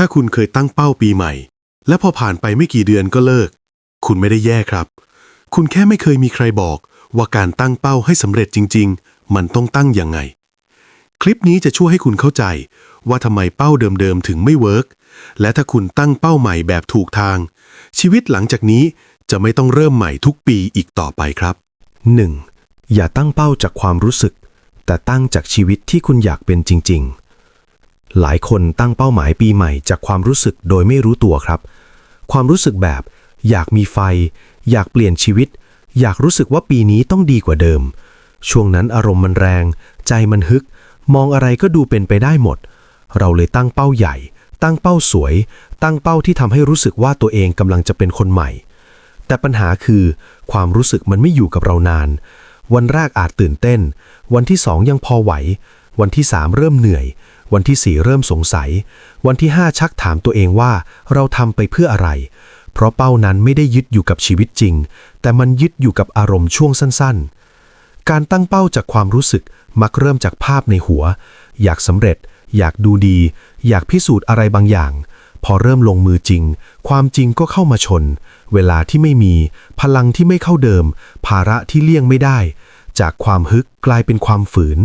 ถ้าคุณเคยตั้งเป้าปีใหม่ และพอผ่านไปไม่กี่เดือนก็เลิก คุณไม่ได้แย่ครับ คุณแค่ไม่เคยมีใครบอกว่าการตั้งเป้าให้สำเร็จจริง ๆ มันต้องตั้งยังไง คลิปนี้จะช่วยให้คุณเข้าใจ ว่าทำไมเป้าเดิมๆถึงไม่เวิร์กและถ้าคุณตั้งเป้าใหม่แบบถูกทาง ชีวิตหลังจากนี้จะไม่ต้องเริ่มใหม่ทุกปีอีกต่อไปครับ 1. อย่าตั้งเป้าจากความรู้สึก แต่ตั้งจากชีวิตที่คุณอยากเป็นจริง ๆ หลายคนตั้งเป้าหมายปีใหม่จากความรู้สึกโดยไม่รู้ตัวครับ ความรู้สึกแบบ อยากมีไฟ อยากเปลี่ยนชีวิต อยากรู้สึกว่าปีนี้ต้องดีกว่าเดิม ช่วงนั้นอารมณ์มันแรง ใจมันฮึก มองอะไรก็ดูเป็นไปได้หมด เราเลยตั้งเป้าใหญ่ ตั้งเป้าสวย ตั้งเป้าที่ทำให้รู้สึกว่าตัวเองกำลังจะเป็นคนใหม่ แต่ปัญหาคือ ความรู้สึกมันไม่อยู่กับเรานาน วันแรกอาจตื่นเต้น วันที่สองยังพอไหว วันที่สามเริ่มเหนื่อย วันที่สี่เริ่มสงสัย วันที่ห้าชักถามตัวเองว่า เราทำไปเพื่ออะไร เพราะเป้านั้นไม่ได้ยึดอยู่กับชีวิตจริง แต่มันยึดอยู่กับอารมณ์ช่วงสั้น ๆ การตั้งเป้าจากความรู้สึกมักเริ่มจากภาพในหัว อยากสำเร็จ อยากดูดี อยากพิสูจน์อะไรบางอย่าง พอเริ่มลงมือจริง ความจริงก็เข้ามาชน เวลาที่ไม่มี พลังที่ไม่เข้าเดิม ภาระที่เลี่ยงไม่ได้ จากความฮึกกลายเป็นความฝืน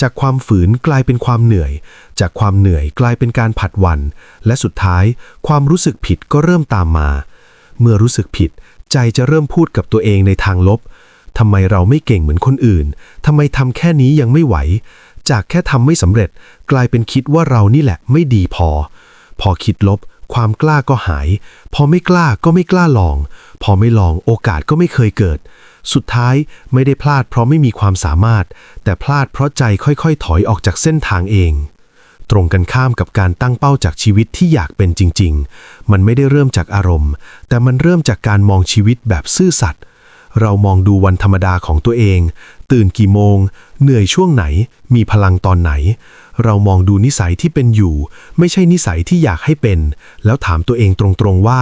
จากความฝืนกลายเป็นความเหนื่อย จากความเหนื่อยกลายเป็นการผัดวัน และสุดท้าย ความรู้สึกผิดก็เริ่มตามมา เมื่อรู้สึกผิด ใจจะเริ่มพูดกับตัวเองในทางลบทำไมเราไม่เก่งเหมือนคนอื่นทำไมทำแค่นี้ยังไม่ไหว จากแค่ทำไม่สำเร็จ กลายเป็นคิดว่าเรานี่แหละไม่ดีพอ พอคิดลบ ความกล้าก็หาย พอไม่กล้าก็ไม่กล้าลอง พอไม่ลองโอกาสก็ไม่เคยเกิด สุดท้ายไม่ได้พลาดเพราะไม่มีความสามารถ แต่พลาดเพราะใจค่อยๆ ถอยออกจากเส้นทางเอง ตรงกันข้ามกับการตั้งเป้าจากชีวิตที่อยากเป็นจริง ๆ มันไม่ได้เริ่มจากอารมณ์ แต่มันเริ่มจากการมองชีวิตแบบซื่อสัตย์เรามองดูวันธรรมดาของตัวเอง ตื่นกี่โมง เหนื่อยช่วงไหน มีพลังตอนไหน เรามองดูนิสัยที่เป็นอยู่ ไม่ใช่นิสัยที่อยากให้เป็น แล้วถามตัวเองตรงๆว่า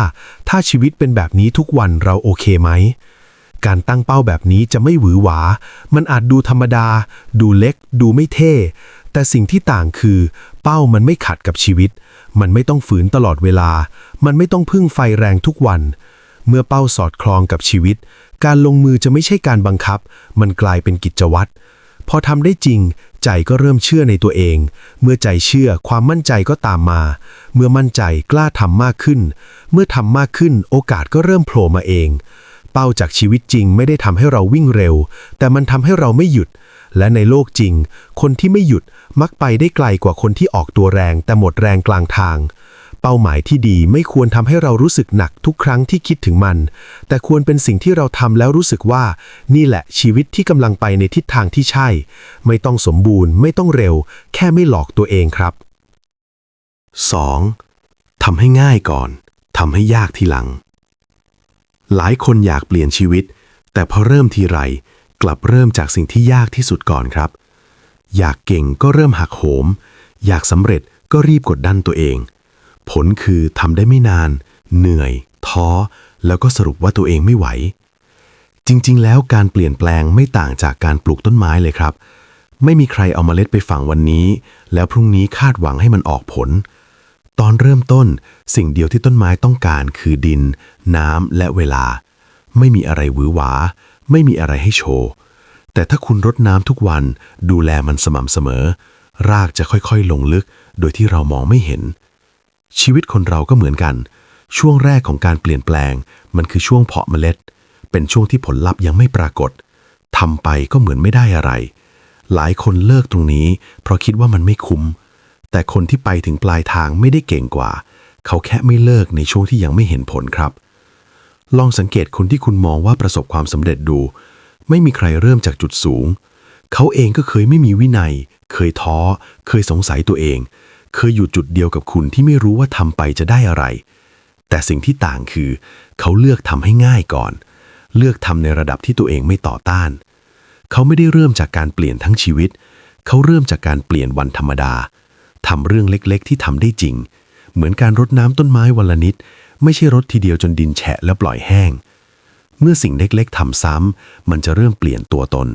ถ้าชีวิตเป็นแบบนี้ทุกวันเราโอเคไหม การตั้งเป้าแบบนี้จะไม่หวือหวา มันอาจดูธรรมดา ดูเล็ก ดูไม่เท่ แต่สิ่งที่ต่างคือ เป้ามันไม่ขัดกับชีวิต มันไม่ต้องฝืนตลอดเวลา มันไม่ต้องพึ่งไฟแรงทุกวัน เมื่อเป้าสอดคล้องกับชีวิต การลงมือจะไม่ใช่การบังคับ มันกลายเป็นกิจวัตร พอทำได้จริง ใจก็เริ่มเชื่อในตัวเอง เมื่อใจเชื่อความมั่นใจก็ตามมา เมื่อมั่นใจกล้าทำมากขึ้น เมื่อทำมากขึ้นโอกาสก็เริ่มโผล่มาเอง เป้าจากชีวิตจริงไม่ได้ทำให้เราวิ่งเร็ว แต่มันทำให้เราไม่หยุด และในโลกจริง คนที่ไม่หยุดมักไปได้ไกลกว่าคนที่ออกตัวแรง แต่หมดแรงกลางทาง เป้าหมายที่ดีไม่ควรทำให้เรารู้สึกหนักทุกครั้งที่คิดถึงมัน แต่ควรเป็นสิ่งที่เราทำแล้วรู้สึกว่า นี่แหละชีวิตที่กำลังไปในทิศทางที่ใช่ ไม่ต้องสมบูรณ์ ไม่ต้องเร็ว แค่ไม่หลอกตัวเองครับ 2. ทำให้ง่ายก่อนทำให้ยากทีหลัง หลายคนอยากเปลี่ยนชีวิต แต่พอเริ่มทีไร กลับเริ่มจากสิ่งที่ยากที่สุดก่อนครับ อยากเก่งก็เริ่มหักโหม อยากสำเร็จก็รีบกดดันตัวเอง ผลคือทำได้ไม่นาน เหนื่อย ท้อ แล้วก็สรุปว่าตัวเองไม่ไหว จริงๆ แล้วการเปลี่ยนแปลงไม่ต่างจากการปลูกต้นไม้เลยครับ ไม่มีใครเอามาเมล็ดไปฝังวันนี้ แล้วพรุ่งนี้คาดหวังให้มันออกผล ตอนเริ่มต้นสิ่งเดียวที่ต้นไม้ต้องการคือดิน น้ำและเวลา ไม่มีอะไรหวือหวา ไม่มีอะไรให้โชว์ แต่ถ้าคุณรดน้ำทุกวันดูแลมันสม่ำเสมอ รากจะค่อยๆ ลงลึก โดยที่เรามองไม่เห็น ชีวิตคนเราก็เหมือนกัน ช่วงแรกของการเปลี่ยนแปลง มันคือช่วงเพาะเมล็ด เป็นช่วงที่ผลลัพธ์ยังไม่ปรากฏทำไปก็เหมือนไม่ได้อะไร หลายคนเลิกตรงนี้ เพราะคิดว่ามันไม่คุ้ม แต่คนที่ไปถึงปลายทางไม่ได้เก่งกว่า เขาแค่ไม่เลิกในช่วงที่ยังไม่เห็นผลครับ ลองสังเกตคนที่คุณมองว่าประสบความสำเร็จดู ไม่มีใครเริ่มจากจุดสูง เขาเองก็เคยไม่มีวินัย เคยท้อ เคยสงสัยตัวเอง เคยอยู่จุดเดียวกับคุณที่ไม่รู้ว่าทำไปจะได้อะไร แต่สิ่งที่ต่างคือ เขาเลือกทำให้ง่ายก่อน เลือกทำในระดับที่ตัวเองไม่ต่อต้าน เขาไม่ได้เริ่มจากการเปลี่ยนทั้งชีวิต เขาเริ่มจากการเปลี่ยนวันธรรมดา ทำเรื่องเล็กๆ ที่ทำได้จริง เหมือนการรดน้ำต้นไม้วันละนิด ไม่ใช่รดทีเดียวจนดินแฉะแล้วปล่อยแห้ง เมื่อสิ่งเล็กๆทำซ้ำมันจะเริ่มเปลี่ยนตัวตน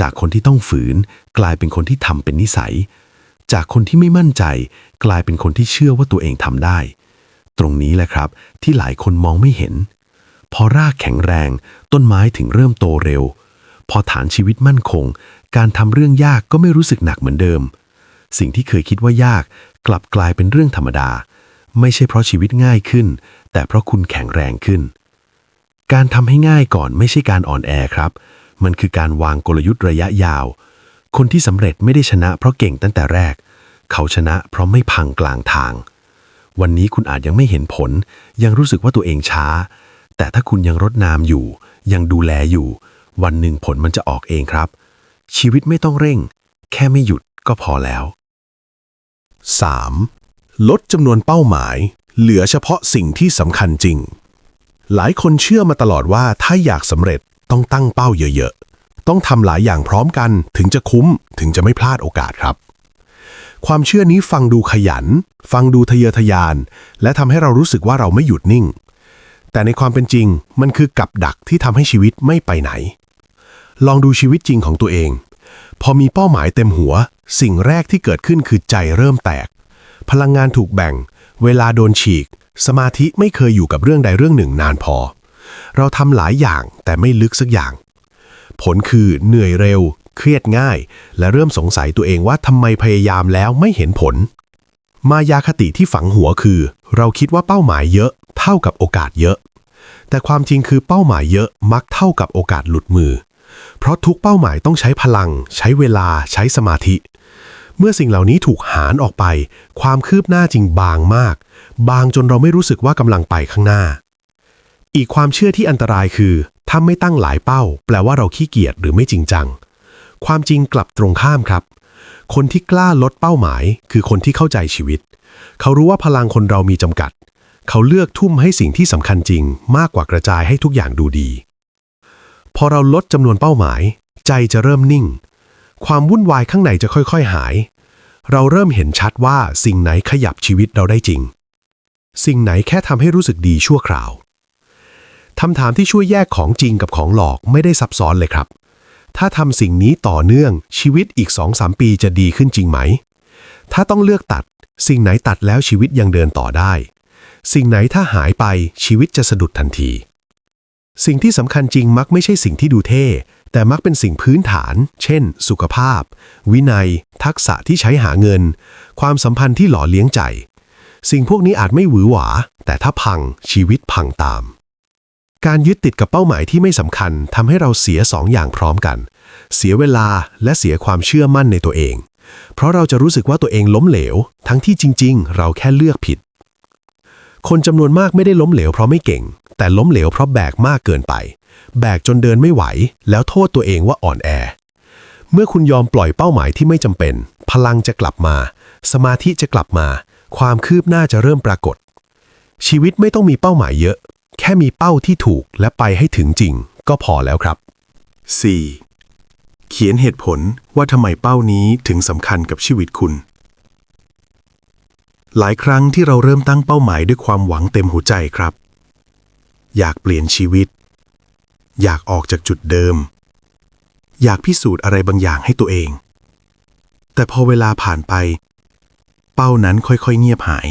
จากคนที่ต้องฝืน กลายเป็นคนที่ทำเป็นนิสัย จากคนที่ไม่มั่นใจ กลายเป็นคนที่เชื่อว่าตัวเองทำได้ ตรงนี้แหละครับ ที่หลายคนมองไม่เห็น พอรากแข็งแรง ต้นไม้ถึงเริ่มโตเร็ว พอฐานชีวิตมั่นคง การทำเรื่องยากก็ไม่รู้สึกหนักเหมือนเดิม สิ่งที่เคยคิดว่ายาก กลับกลายเป็นเรื่องธรรมดา ไม่ใช่เพราะชีวิตง่ายขึ้น แต่เพราะคุณแข็งแรงขึ้น การทำให้ง่ายก่อนไม่ใช่การอ่อนแอครับ มันคือการวางกลยุทธ์ระยะยาว คนที่สำเร็จไม่ได้ชนะเพราะเก่งตั้งแต่แรก เขาชนะเพราะไม่พังกลางทาง วันนี้คุณอาจยังไม่เห็นผล ยังรู้สึกว่าตัวเองช้า แต่ถ้าคุณยังรดน้ำอยู่ ยังดูแลอยู่ วันหนึ่งผลมันจะออกเองครับชีวิตไม่ต้องเร่ง แค่ไม่หยุดก็พอแล้ว 3. ลดจำนวนเป้าหมาย เหลือเฉพาะสิ่งที่สำคัญจริง หลายคนเชื่อมาตลอดว่าถ้าอยากสำเร็จต้องตั้งเป้าเยอะๆ ต้องทำหลายอย่างพร้อมกัน ถึงจะคุ้มถึงจะไม่พลาดโอกาสครับ ความเชื่อนี้ฟังดูขยัน ฟังดูทะเยอทะยาน และทำให้เรารู้สึกว่าเราไม่หยุดนิ่ง แต่ในความเป็นจริงมันคือกับดักที่ทำให้ชีวิตไม่ไปไหน ลองดูชีวิตจริงของตัวเอง พอมีเป้าหมายเต็มหัว สิ่งแรกที่เกิดขึ้นคือใจเริ่มแตก พลังงานถูกแบ่ง เวลาโดนฉีก สมาธิไม่เคยอยู่กับเรื่องใดเรื่องหนึ่งนานพอ เราทำหลายอย่างแต่ไม่ลึกสักอย่าง ผลคือเหนื่อยเร็ว เครียดง่าย และเริ่มสงสัยตัวเองว่าทำไมพยายามแล้วไม่เห็นผล มายาคติที่ฝังหัวคือ เราคิดว่าเป้าหมายเยอะ เท่ากับโอกาสเยอะ แต่ความจริงคือเป้าหมายเยอะมักเท่ากับโอกาสหลุดมือ เพราะทุกเป้าหมายต้องใช้พลัง ใช้เวลา ใช้สมาธิ เมื่อสิ่งเหล่านี้ถูกหารออกไป ความคืบหน้าจริงบางมาก บางจนเราไม่รู้สึกว่ากำลังไปข้างหน้า อีกความเชื่อที่อันตรายคือถ้าไม่ตั้งหลายเป้า แปลว่าเราขี้เกียจหรือไม่จริงจัง ความจริงกลับตรงข้ามครับ คนที่กล้าลดเป้าหมาย คือคนที่เข้าใจชีวิต เขารู้ว่าพลังคนเรามีจำกัด เขาเลือกทุ่มให้สิ่งที่สำคัญจริง มากกว่ากระจายให้ทุกอย่างดูดี พอเราลดจำนวนเป้าหมาย ใจจะเริ่มนิ่ง ความวุ่นวายข้างในจะค่อยๆหาย เราเริ่มเห็นชัดว่าสิ่งไหนขยับชีวิตเราได้จริง สิ่งไหนแค่ทำให้รู้สึกดีชั่วคราวคำถามที่ช่วยแยกของจริงกับของหลอกไม่ได้ซับซ้อนเลยครับ ถ้าทำสิ่งนี้ต่อเนื่องชีวิตอีก 2-3 ปีจะดีขึ้นจริงไหม ถ้าต้องเลือกตัด สิ่งไหนตัดแล้วชีวิตยังเดินต่อได้ สิ่งไหนถ้าหายไปชีวิตจะสะดุดทันที สิ่งที่สำคัญจริงมักไม่ใช่สิ่งที่ดูเท่ แต่มักเป็นสิ่งพื้นฐาน เช่น สุขภาพ วินัย ทักษะที่ใช้หาเงิน ความสัมพันธ์ที่หล่อเลี้ยงใจ สิ่งพวกนี้อาจไม่หวือหวา แต่ถ้าพังชีวิตพังตาม การยึดติดกับเป้าหมายที่ไม่สำคัญทำให้เราเสียสองอย่างพร้อมกัน เสียเวลาและเสียความเชื่อมั่นในตัวเอง เพราะเราจะรู้สึกว่าตัวเองล้มเหลว ทั้งที่จริง ๆ เราแค่เลือกผิด คนจำนวนมากไม่ได้ล้มเหลวเพราะไม่เก่ง แต่ล้มเหลวเพราะแบกมากเกินไป แบกจนเดินไม่ไหว แล้วโทษตัวเองว่าอ่อนแอ เมื่อคุณยอมปล่อยเป้าหมายที่ไม่จำเป็น พลังจะกลับมา สมาธิจะกลับมา ความคืบหน้าจะเริ่มปรากฏ ชีวิตไม่ต้องมีเป้าหมายเยอะ แค่มีเป้าที่ถูกและไปให้ถึงจริง ก็พอแล้วครับ 4. เขียนเหตุผลว่าทำไมเป้านี้ถึงสำคัญกับชีวิตคุณ หลายครั้งที่เราเริ่มตั้งเป้าหมายด้วยความหวังเต็มหัวใจครับ อยากเปลี่ยนชีวิต อยากออกจากจุดเดิม อยากพิสูจน์อะไรบางอย่างให้ตัวเอง แต่พอเวลาผ่านไป เป้านั้นค่อยๆเงียบหาย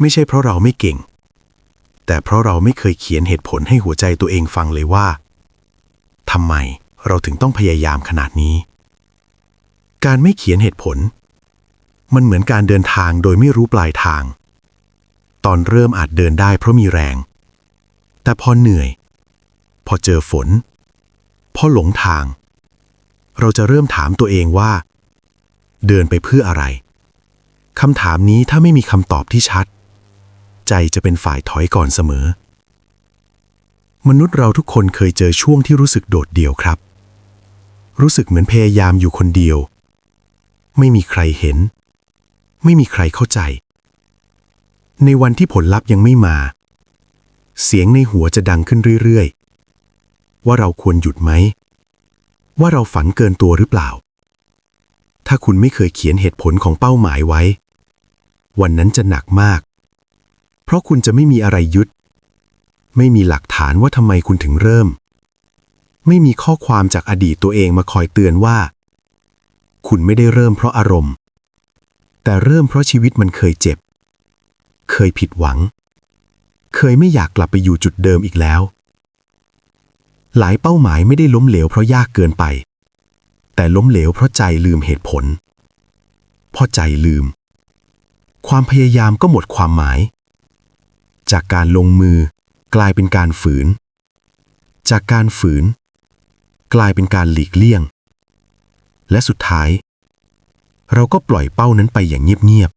ไม่ใช่เพราะเราไม่เก่ง แต่เพราะเราไม่เคยเขียนเหตุผลให้หัวใจตัวเองฟังเลยว่าทำไมเราถึงต้องพยายามขนาดนี้ การไม่เขียนเหตุผล มันเหมือนการเดินทางโดยไม่รู้ปลายทาง ตอนเริ่มอาจเดินได้เพราะมีแรง แต่พอเหนื่อย พอเจอฝน พอหลงทาง เราจะเริ่มถามตัวเองว่า เดินไปเพื่ออะไรคำถามนี้ถ้าไม่มีคำตอบที่ชัด ใจจะเป็นฝ่ายถอยก่อนเสมอ มนุษย์เราทุกคนเคยเจอช่วงที่รู้สึกโดดเดี่ยวครับ รู้สึกเหมือนพยายามอยู่คนเดียว ไม่มีใครเห็น ไม่มีใครเข้าใจ ในวันที่ผลลัพธ์ยังไม่มา เสียงในหัวจะดังขึ้นเรื่อยๆ ว่าเราควรหยุดไหม ว่าเราฝันเกินตัวหรือเปล่า ถ้าคุณไม่เคยเขียนเหตุผลของเป้าหมายไว้ วันนั้นจะหนักมาก เพราะคุณจะไม่มีอะไรยึด ไม่มีหลักฐานว่าทำไมคุณถึงเริ่ม ไม่มีข้อความจากอดีตตัวเองมาคอยเตือนว่า คุณไม่ได้เริ่มเพราะอารมณ์ แต่เริ่มเพราะชีวิตมันเคยเจ็บ เคยผิดหวัง เคยไม่อยากกลับไปอยู่จุดเดิมอีกแล้ว หลายเป้าหมายไม่ได้ล้มเหลวเพราะยากเกินไป แต่ล้มเหลวเพราะใจลืมเหตุผล พอใจลืม ความพยายามก็หมดความหมาย จากการลงมือกลายเป็นการฝืน จากการฝืน กลายเป็นการหลีกเลี่ยง และสุดท้าย เราก็ปล่อยเป้านั้นไปอย่างเงียบ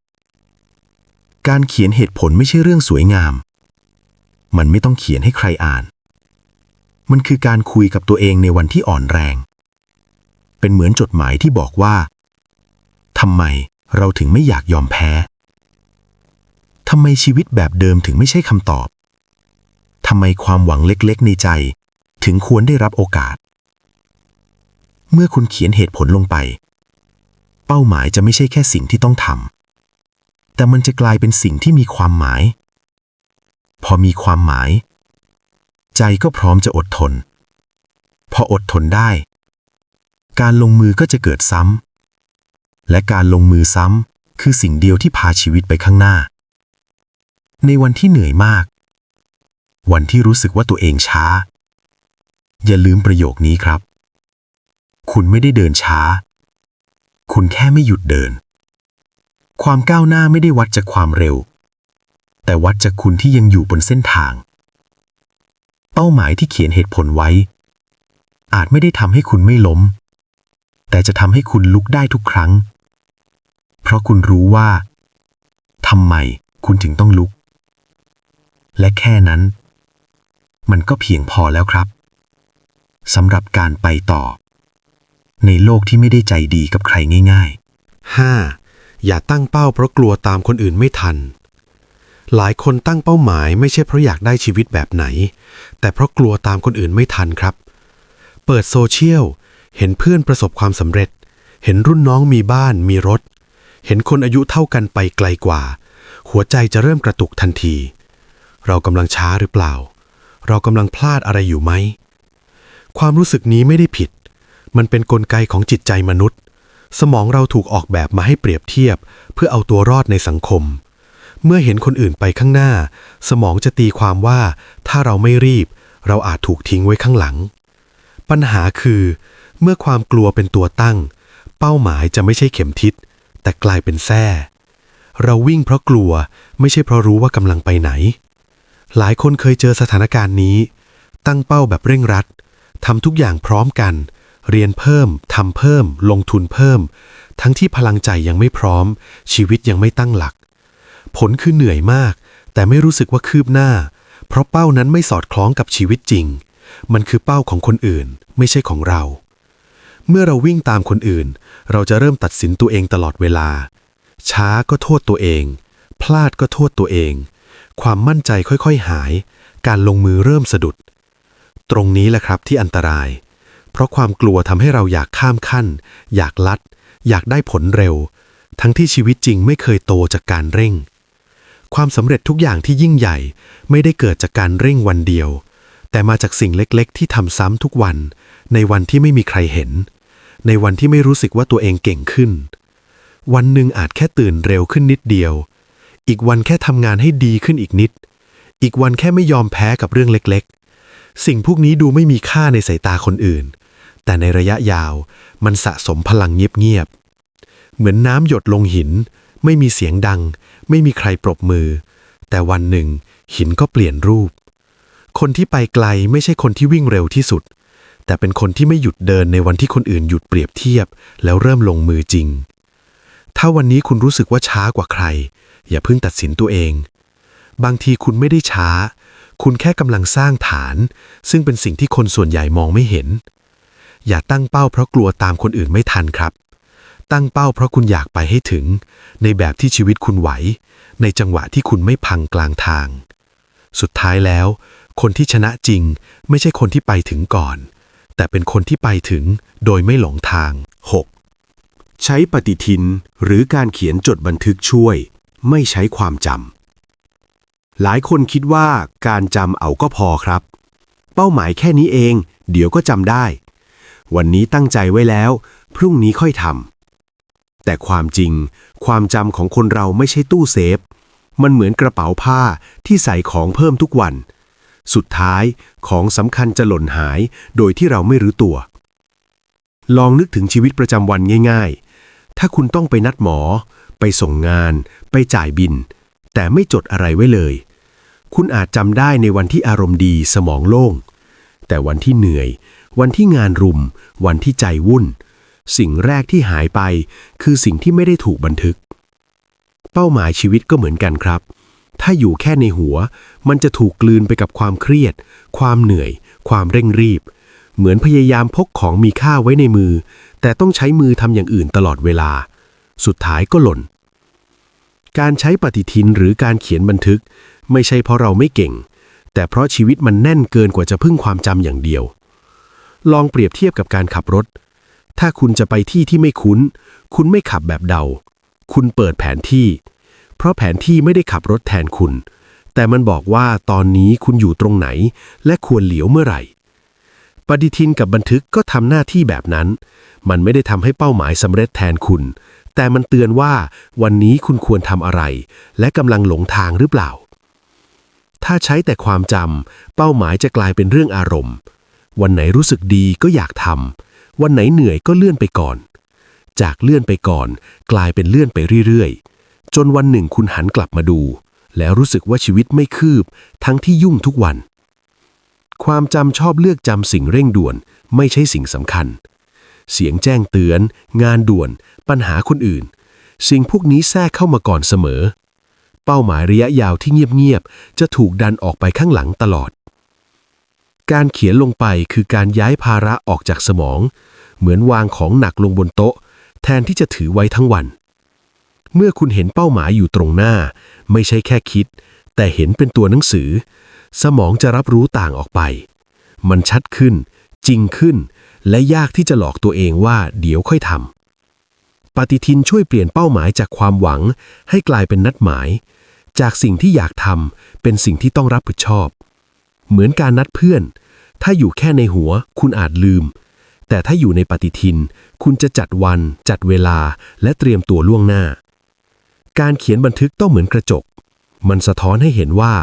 ๆ การเขียนเหตุผลไม่ใช่เรื่องสวยงาม มันไม่ต้องเขียนให้ใครอ่าน มันคือการคุยกับตัวเองในวันที่อ่อนแรง เป็นเหมือนจดหมายที่บอกว่าทำไมเราถึงไม่อยากยอมแพ้ ทำไมชีวิตแบบเดิมถึงไม่ใช่คำตอบ ทำไมความหวังเล็กๆ ในใจ ถึงควรได้รับโอกาส เมื่อคุณเขียนเหตุผลลงไป เป้าหมายจะไม่ใช่แค่สิ่งที่ต้องทำ แต่มันจะกลายเป็นสิ่งที่มีความหมาย พอมีความหมาย ใจก็พร้อมจะอดทน พออดทนได้ การลงมือก็จะเกิดซ้ำ และการลงมือซ้ำคือสิ่งเดียวที่พาชีวิตไปข้างหน้า ในวันที่เหนื่อยมาก วันที่รู้สึกว่าตัวเองช้า อย่าลืมประโยคนี้ครับ คุณไม่ได้เดินช้า คุณแค่ไม่หยุดเดิน ความก้าวหน้าไม่ได้วัดจากความเร็ว แต่วัดจากคุณที่ยังอยู่บนเส้นทาง เป้าหมายที่เขียนเหตุผลไว้ อาจไม่ได้ทำให้คุณไม่ล้ม แต่จะทำให้คุณลุกได้ทุกครั้ง เพราะคุณรู้ว่าทำไมคุณถึงต้องลุก และแค่นั้น มันก็เพียงพอแล้วครับสำหรับการไปต่อ ในโลกที่ไม่ได้ใจดีกับใครง่าย ๆ 5. อย่าตั้งเป้าเพราะกลัวตามคนอื่นไม่ทัน หลายคนตั้งเป้าหมายไม่ใช่เพราะอยากได้ชีวิตแบบไหน แต่เพราะกลัวตามคนอื่นไม่ทันครับ เปิดโซเชียล เห็นเพื่อนประสบความสำเร็จ เห็นรุ่นน้องมีบ้านมีรถ เห็นคนอายุเท่ากันไปไกลกว่า หัวใจจะเริ่มกระตุกทันที เรากำลังช้าหรือเปล่า เรากำลังพลาดอะไรอยู่ไหม ความรู้สึกนี้ไม่ได้ผิด มันเป็นนกลไกของจิตใจมนุษย์ สมองเราถูกออกแบบมาให้เปรียบเทียบ เพื่อเอาตัวรอดในสังคม เมื่อเห็นคนอื่นไปข้างหน้า สมองจะตีความว่าถ้าเราไม่รีบ เราอาจถูกทิ้งไว้ข้างหลัง ปัญหาคือ เมื่อความกลัวเป็นตัวตั้ง เป้าหมายจะไม่ใช่เข็มทิศ แต่กลายเป็นแส้เราวิ่งเพราะกลัวไม่ใช่เพราะรู้ว่ากำลังไปไหน หลายคนเคยเจอสถานการณ์นี้ ตั้งเป้าแบบเร่งรัดทำทุกอย่างพร้อมกันเเรียนเพิ่มทำเพิ่ม ลงทุนเพิ่ม ทั้งที่พลังใจยังไม่พร้อม ชีวิตยังไม่ตั้งหลัก ผลคือเหนื่อยมาก แต่ไม่รู้สึกว่าคืบหน้า เพราะเป้านั้นไม่สอดคล้องกับชีวิตจริง มันคือเป้าของคนอื่น ไม่ใช่ของเรา เมื่อเราวิ่งตามคนอื่น เราจะเริ่มตัดสินตัวเองตลอดเวลา ช้าก็โทษตัวเอง พลาดก็โทษตัวเอง ความมั่นใจค่อยๆหาย การลงมือเริ่มสะดุด ตรงนี้แหละครับที่อันตราย เพราะความกลัวทำให้เราอยากข้ามขั้น อยากลัด อยากได้ผลเร็ว ทั้งที่ชีวิตจริงไม่เคยโตจากการเร่ง ความสำเร็จทุกอย่างที่ยิ่งใหญ่ไม่ได้เกิดจากการเร่งวันเดียว แต่มาจากสิ่งเล็กๆ ที่ทำซ้ำทุกวัน ในวันที่ไม่มีใครเห็น ในวันที่ไม่รู้สึกว่าตัวเองเก่งขึ้น วันหนึ่งอาจแค่ตื่นเร็วขึ้นนิดเดียว อีกวันแค่ทำงานให้ดีขึ้นอีกนิด อีกวันแค่ไม่ยอมแพ้กับเรื่องเล็ก ๆ สิ่งพวกนี้ดูไม่มีค่าในสายตาคนอื่น แต่ในระยะยาวมันสะสมพลังเงียบๆ เหมือนน้ำหยดลงหิน ไม่มีเสียงดัง ไม่มีใครปรบมือ แต่วันหนึ่ง หินก็เปลี่ยนรูป คนที่ไปไกลไม่ใช่คนที่วิ่งเร็วที่สุด แต่เป็นคนที่ไม่หยุดเดินในวันที่คนอื่นหยุดเปรียบเทียบ แล้วเริ่มลงมือจริง ถ้าวันนี้คุณรู้สึกว่าช้ากว่าใคร อย่าเพิ่งตัดสินตัวเอง บางทีคุณไม่ได้ช้า คุณแค่กำลังสร้างฐาน ซึ่งเป็นสิ่งที่คนส่วนใหญ่มองไม่เห็น อย่าตั้งเป้าเพราะกลัวตามคนอื่นไม่ทันครับ ตั้งเป้าเพราะคุณอยากไปให้ถึง ในแบบที่ชีวิตคุณไหว ในจังหวะที่คุณไม่พังกลางทาง สุดท้ายแล้ว คนที่ชนะจริง ไม่ใช่คนที่ไปถึงก่อน แต่เป็นคนที่ไปถึงโดยไม่หลงทาง 6. ใช้ปฏิทินหรือการเขียนจดบันทึกช่วย ไม่ใช้ความจำหลายคนคิดว่าการจำเอาก็พอครับ เป้าหมายแค่นี้เอง เดี๋ยวก็จำได้ วันนี้ตั้งใจไว้แล้ว พรุ่งนี้ค่อยทำแต่ความจริง ความจำของคนเราไม่ใช่ตู้เซฟ มันเหมือนกระเป๋าผ้าที่ใส่ของเพิ่มทุกวัน สุดท้ายของสำคัญจะหล่นหายโดยที่เราไม่รู้ตัว ลองนึกถึงชีวิตประจำวันง่าย ๆ ถ้าคุณต้องไปนัดหมอ ไปส่งงาน ไปจ่ายบิน แต่ไม่จดอะไรไว้เลย คุณอาจจำได้ในวันที่อารมณ์ดีสมองโล่ง แต่วันที่เหนื่อย วันที่งานรุม วันที่ใจวุ่น สิ่งแรกที่หายไปคือสิ่งที่ไม่ได้ถูกบันทึก เป้าหมายชีวิตก็เหมือนกันครับ ถ้าอยู่แค่ในหัว มันจะถูกกลืนไปกับความเครียด ความเหนื่อย ความเร่งรีบ เหมือนพยายามพกของมีค่าไว้ในมือ แต่ต้องใช้มือทำอย่างอื่นตลอดเวลา สุดท้ายก็หล่น การใช้ปฏิทินหรือการเขียนบันทึก ไม่ใช่เพราะเราไม่เก่งแต่เพราะชีวิตมันแน่นเกินกว่าจะพึ่งความจำอย่างเดียว ลองเปรียบเทียบกับการขับรถ ถ้าคุณจะไปที่ที่ไม่คุ้น คุณไม่ขับแบบเดา คุณเปิดแผนที่ เพราะแผนที่ไม่ได้ขับรถแทนคุณ แต่มันบอกว่าตอนนี้คุณอยู่ตรงไหน และควรเหลียวเมื่อไหร่ ปฏิทินกับบันทึกก็ทำหน้าที่แบบนั้น มันไม่ได้ทำให้เป้าหมายสำเร็จแทนคุณ แต่มันเตือนว่าวันนี้คุณควรทำอะไร และกำลังหลงทางหรือเปล่า ถ้าใช้แต่ความจำเป้าหมายจะกลายเป็นเรื่องอารมณ์ วันไหนรู้สึกดีก็อยากทำวันไหนเหนื่อยก็เลื่อนไปก่อน จากเลื่อนไปก่อน กลายเป็นเลื่อนไปเรื่อยๆ จนวันหนึ่งคุณหันกลับมาดู แล้วรู้สึกว่าชีวิตไม่คืบ ทั้งที่ยุ่งทุกวัน ความจำชอบเลือกจำสิ่งเร่งด่วน ไม่ใช่สิ่งสำคัญ เสียงแจ้งเตือน งานด่วน ปัญหาคนอื่น สิ่งพวกนี้แทรกเข้ามาก่อนเสมอ เป้าหมายระยะยาวที่เงียบๆจะถูกดันออกไปข้างหลังตลอด การเขียนลงไปคือการย้ายภาระออกจากสมอง เหมือนวางของหนักลงบนโต๊ะ แทนที่จะถือไว้ทั้งวัน เมื่อคุณเห็นเป้าหมายอยู่ตรงหน้า ไม่ใช่แค่คิด แต่เห็นเป็นตัวหนังสือ สมองจะรับรู้ต่างออกไป มันชัดขึ้น จริงขึ้น และยากที่จะหลอกตัวเองว่าเดี๋ยวค่อยทำปฏิทินช่วยเปลี่ยนเป้าหมายจากความหวัง ให้กลายเป็นนัดหมาย จากสิ่งที่อยากทำเป็นสิ่งที่ต้องรับผิดชอบ เหมือนการนัดเพื่อน ถ้าอยู่แค่ในหัวคุณอาจลืม แต่ถ้าอยู่ในปฏิทิน คุณจะจัดวัน จัดเวลา และเตรียมตัวล่วงหน้า การเขียนบันทึกต้องเหมือนกระจก มันสะท้อนให้เห็นว่า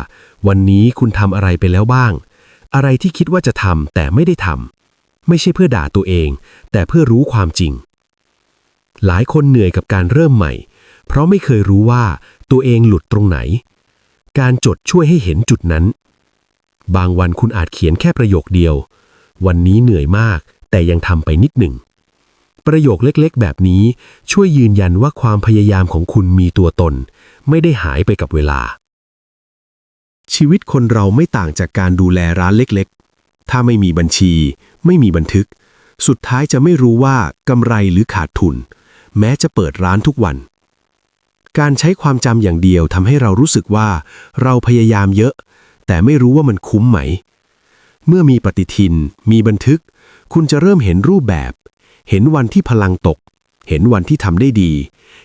วันนี้คุณทำอะไรไปแล้วบ้าง อะไรที่คิดว่าจะทำแต่ไม่ได้ทำไม่ใช่เพื่อด่าตัวเอง แต่เพื่อรู้ความจริง หลายคนเหนื่อยกับการเริ่มใหม่ เพราะไม่เคยรู้ว่าตัวเองหลุดตรงไหน การจดช่วยให้เห็นจุดนั้น บางวันคุณอาจเขียนแค่ประโยคเดียว วันนี้เหนื่อยมาก แต่ยังทำไปนิดหนึ่ง ประโยคเล็กๆ แบบนี้ช่วยยืนยันว่าความพยายามของคุณมีตัวตน ไม่ได้หายไปกับเวลา ชีวิตคนเราไม่ต่างจากการดูแลร้านเล็กๆ ถ้าไม่มีบัญชี ไม่มีบันทึก สุดท้ายจะไม่รู้ว่ากำไรหรือขาดทุน แม้จะเปิดร้านทุกวัน การใช้ความจำอย่างเดียวทำให้เรารู้สึกว่า เราพยายามเยอะ แต่ไม่รู้ว่ามันคุ้มไหม เมื่อมีปฏิทิน มีบันทึก คุณจะเริ่มเห็นรูปแบบ เห็นวันที่พลังตก เห็นวันที่ทำได้ดี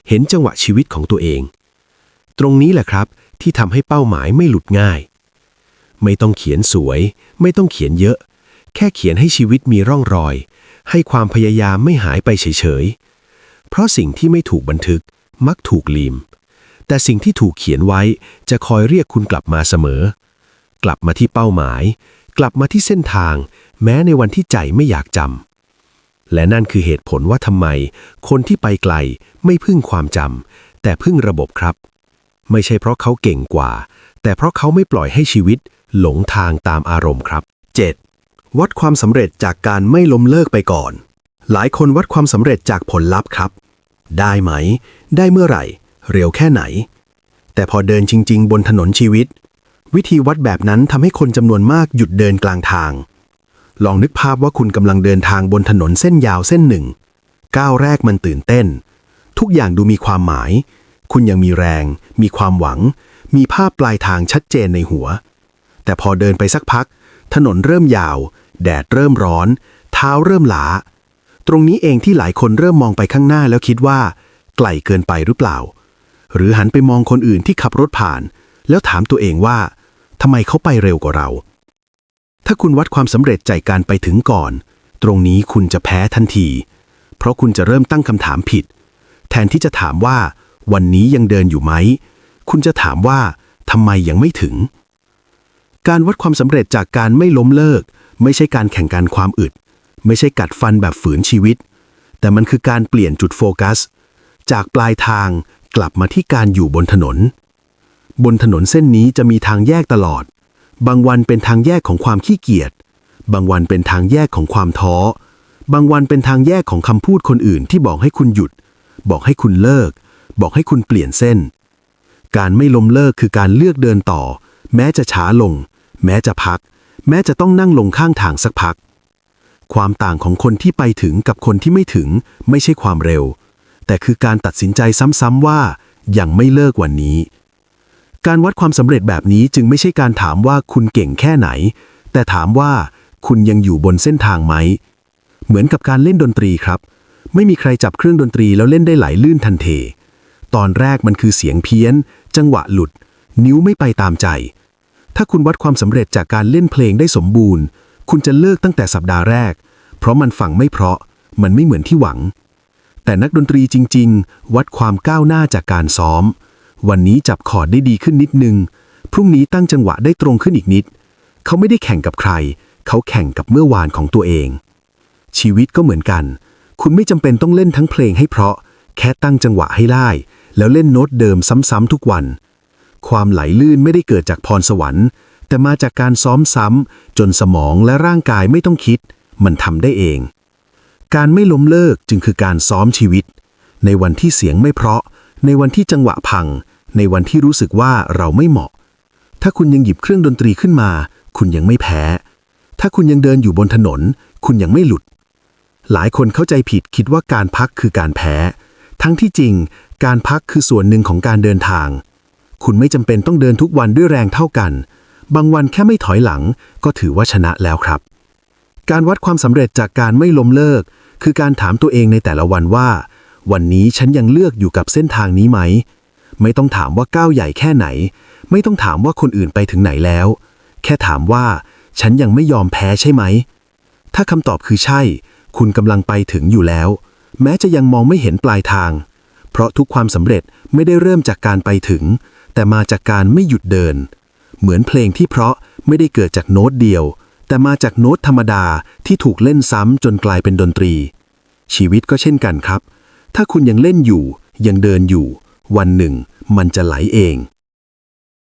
เห็นจังหวะชีวิตของตัวเอง ตรงนี้แหละครับ ที่ทำให้เป้าหมายไม่หลุดง่าย ไม่ต้องเขียนสวย ไม่ต้องเขียนเยอะ แค่เขียนให้ชีวิตมีร่องรอย ให้ความพยายามไม่หายไปเฉยๆ เพราะสิ่งที่ไม่ถูกบันทึกมักถูกลืมแต่สิ่งที่ถูกเขียนไว้จะคอยเรียกคุณกลับมาเสมอ กลับมาที่เป้าหมาย กลับมาที่เส้นทาง แม้ในวันที่ใจไม่อยากจำและนั่นคือเหตุผลว่าทำไม คนที่ไปไกลไม่พึ่งความจำแต่พึ่งระบบครับ ไม่ใช่เพราะเขาเก่งกว่า แต่เพราะเขาไม่ปล่อยให้ชีวิต หลงทางตามอารมณ์ครับ 7. วัดความสำเร็จจากการไม่ล้มเลิกไปก่อน หลายคนวัดความสำเร็จจากผลลัพธ์ครับ ได้ไหม ได้เมื่อไหร่ เร็วแค่ไหน แต่พอเดินจริง ๆ บนถนนชีวิต วิธีวัดแบบนั้นทำให้คนจำนวนมากหยุดเดินกลางทาง ลองนึกภาพว่าคุณกำลังเดินทางบนถนนเส้นยาวเส้นหนึ่ง ก้าวแรกมันตื่นเต้น ทุกอย่างดูมีความหมาย คุณยังมีแรง มีความหวัง มีภาพปลายทางชัดเจนในหัว แต่พอเดินไปสักพัก ถนนเริ่มยาว แดดเริ่มร้อน เท้าเริ่มหลา ตรงนี้เองที่หลายคนเริ่มมองไปข้างหน้าแล้วคิดว่า ไกลเกินไปหรือเปล่า หรือหันไปมองคนอื่นที่ขับรถผ่าน แล้วถามตัวเองว่า ทำไมเขาไปเร็วกว่าเรา ถ้าคุณวัดความสำเร็จใจกการไปถึงก่อน ตรงนี้คุณจะแพ้ทันที เพราะคุณจะเริ่มตั้งคำถามผิด แทนที่จะถามว่า วันนี้ยังเดินอยู่ไหม คุณจะถามว่าทำไมยังไม่ถึง การวัดความสำเร็จจากการไม่ล้มเลิก ไม่ใช่การแข่งกันความอึด ไม่ใช่กัดฟันแบบฝืนชีวิต แต่มันคือการเปลี่ยนจุดโฟกัส จากปลายทางกลับมาที่การอยู่บนถนน บนถนนเส้นนี้จะมีทางแยกตลอด บางวันเป็นทางแยกของความขี้เกียจ บางวันเป็นทางแยกของความท้อ บางวันเป็นทางแยกของคำพูดคนอื่นที่บอกให้คุณหยุด บอกให้คุณเลิก บอกให้คุณเปลี่ยนเส้น การไม่ล้มเลิกคือการเลือกเดินต่อ แม้จะช้าลง แม้จะพัก แม้จะต้องนั่งลงข้างทางสักพัก ความต่างของคนที่ไปถึงกับคนที่ไม่ถึงไม่ใช่ความเร็ว แต่คือการตัดสินใจซ้ำๆว่ายังไม่เลิกวันนี้ การวัดความสำเร็จแบบนี้จึงไม่ใช่การถามว่าคุณเก่งแค่ไหน แต่ถามว่าคุณยังอยู่บนเส้นทางไหม เหมือนกับการเล่นดนตรีครับ ไม่มีใครจับเครื่องดนตรีแล้วเล่นได้ไหลลื่นทันเท ตอนแรกมันคือเสียงเพี้ยน จังหวะหลุด นิ้วไม่ไปตามใจ ถ้าคุณวัดความสำเร็จจากการเล่นเพลงได้สมบูรณ์ คุณจะเลิกตั้งแต่สัปดาห์แรก เพราะมันฟังไม่เพราะ มันไม่เหมือนที่หวัง แต่นักดนตรีจริง ๆ วัดความก้าวหน้าจากการซ้อม วันนี้จับคอร์ดได้ดีขึ้นนิดนึง พรุ่งนี้ตั้งจังหวะได้ตรงขึ้นอีกนิด เขาไม่ได้แข่งกับใคร เขาแข่งกับเมื่อวานของตัวเอง ชีวิตก็เหมือนกัน คุณไม่จำเป็นต้องเล่นทั้งเพลงให้เพราะ แค่ตั้งจังหวะให้ได้ แล้วเล่นโน้ตเดิมซ้ำๆทุกวัน ความไหลลื่นไม่ได้เกิดจากพรสวรรค์ แต่มาจากการซ้อมซ้ำจนสมองและร่างกายไม่ต้องคิด มันทำได้เอง การไม่ล้มเลิกจึงคือการซ้อมชีวิต ในวันที่เสียงไม่เพราะ ในวันที่จังหวะพัง ในวันที่รู้สึกว่าเราไม่เหมาะ ถ้าคุณยังหยิบเครื่องดนตรีขึ้นมา คุณยังไม่แพ้ ถ้าคุณยังเดินอยู่บนถนน คุณยังไม่หลุด หลายคนเข้าใจผิดคิดว่าการพักคือการแพ้ ทั้งที่จริง การพักคือส่วนหนึ่งของการเดินทาง คุณไม่จำเป็นต้องเดินทุกวันด้วยแรงเท่ากัน บางวันแค่ไม่ถอยหลัง ก็ถือว่าชนะแล้วครับ การวัดความสำเร็จจากการไม่ล้มเลิก คือการถามตัวเองในแต่ละวันว่า วันนี้ฉันยังเลือกอยู่กับเส้นทางนี้ไหม ไม่ต้องถามว่าก้าวใหญ่แค่ไหน ไม่ต้องถามว่าคนอื่นไปถึงไหนแล้ว แค่ถามว่า ฉันยังไม่ยอมแพ้ใช่ไหม ถ้าคำตอบคือใช่ คุณกำลังไปถึงอยู่แล้ว แม้จะยังมองไม่เห็นปลายทาง เพราะทุกความสำเร็จไม่ได้เริ่มจากการไปถึง แต่มาจากการไม่หยุดเดิน เหมือนเพลงที่เพราะไม่ได้เกิดจากโน้ตเดียว แต่มาจากโน้ตธรรมดาที่ถูกเล่นซ้ำจนกลายเป็นดนตรี ชีวิตก็เช่นกันครับ ถ้าคุณยังเล่นอยู่ ยังเดินอยู่ วันหนึ่ง มันจะไหลเอง